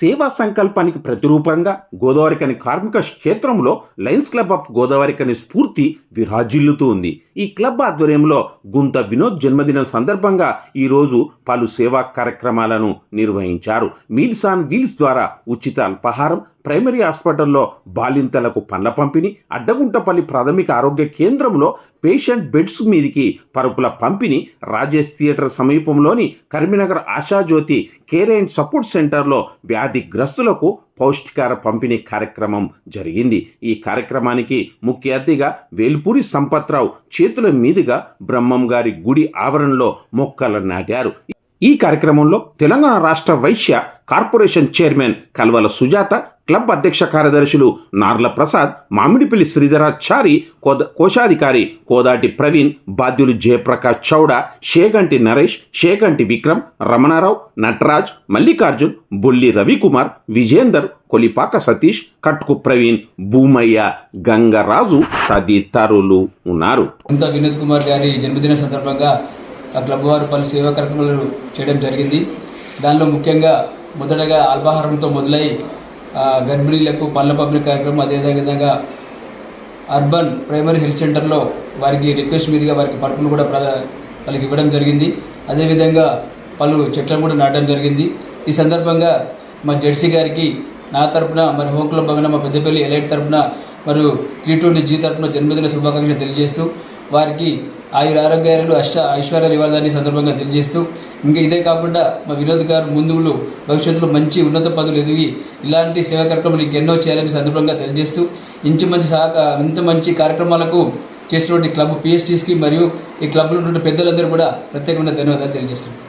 సేవా సంకల్పానికి ప్రతిరూపంగా గోదావరికని కార్మిక క్షేత్రంలో లయన్స్ క్లబ్ ఆఫ్ గోదావరికని స్ఫూర్తి విరాజిల్లుతూ ఉంది ఈ క్లబ్ ఆధ్వర్యంలో గుంత వినోద్ జన్మదినం సందర్భంగా ఈరోజు పలు సేవా కార్యక్రమాలను నిర్వహించారు. మీల్స్ ఆన్ వీల్స్ ద్వారా ఉచిత అల్పాహారం ప్రైమరీ హాస్పిటల్లో బాలింతలకు పండ్ల పంపిణీ అడ్డగుంటపల్లి ప్రాథమిక ఆరోగ్య కేంద్రంలో పేషెంట్ బెడ్స్ మీదికి పరుపుల పంపిణీ రాజేష్ థియేటర్ సమీపంలోని కరీంనగర్ ఆశాజ్యోతి కేర్ అండ్ సపోర్ట్ సెంటర్లో వ్యాధిగ్రస్తులకు పౌష్టికార పంపిణీ కార్యక్రమం జరిగింది. ఈ కార్యక్రమానికి ముఖ్య అతిథిగా వేల్పూరి సంపత్రావు చేతుల మీదుగా బ్రహ్మం గారి గుడి ఆవరణలో మొక్కలు నాటారు. ఈ కార్యక్రమంలో తెలంగాణ రాష్ట్ర Vaishya corporation chairman Kalvala Sujatha club అధ్యక్ష కార్యదర్శులు నార్ల ప్రసాద్ మామిడిపల్లి శ్రీధరాచారి కోద కోశాధికారి కోదాటి ప్రవీణ్ బాధ్యులు జయప్రకాష్ చౌడ షేగంటి నరేష్ షేగంటి విక్రమ్ రమణారావు నటరాజ్ మల్లికార్జున్ బుల్లి రవికుమార్ విజేందర్ కొలిపాక సతీష్ కట్కు ప్రవీణ్ భూమయ్య గంగరాజు తదితరులు ఉన్నారు. వినోద్ కుమార్ గారి జన్మదిన సందర్భంగా ఆ క్లబ్ వారు పలు సేవా కార్యక్రమాలు చేయడం జరిగింది. దానిలో ముఖ్యంగా మొదటగా అల్పాహారంతో మొదలై గర్భిణీలకు పళ్ళ పంపిణీ కార్యక్రమం అదేవిధంగా అర్బన్ ప్రైమరీ హెల్త్ సెంటర్లో వారికి రిక్వెస్ట్ మీదుగా వారికి పరుపులు కూడా వాళ్ళకి ఇవ్వడం జరిగింది. అదేవిధంగా పలు చెట్లను కూడా నాటడం జరిగింది. ఈ సందర్భంగా మా జెర్సీ గారికి నా తరపున మరి హోమ్ క్లబ్ మా పెద్దపల్లి ఎలైట్ తరపున మరియు త్రీ ట్వంటీ జీ తరపున జన్మదిన శుభాకాంక్షలు తెలియజేస్తూ వారికి ఆయుర ఆరోగ్యాలు అష్ట ఐశ్వర్యాలు ఇవ్వాలని సందర్భంగా తెలియజేస్తూ ఇంకా ఇదే కాకుండా మా వినోద్ గారు ముందు భవిష్యత్తులో మంచి ఉన్నత పదవులు ఎదిగి ఇలాంటి సేవా కార్యక్రమాలు ఇంకెన్నో చేయాలని సందర్భంగా తెలియజేస్తూ ఇంత మంచి సహక ఇంత మంచి కార్యక్రమాలకు చేసినటువంటి క్లబ్ పిఎస్టీస్కి మరియు ఈ క్లబ్లో ఉన్న పెద్దలందరూ కూడా ప్రత్యేకమైన ధన్యవాదాలు తెలియజేస్తున్నాం.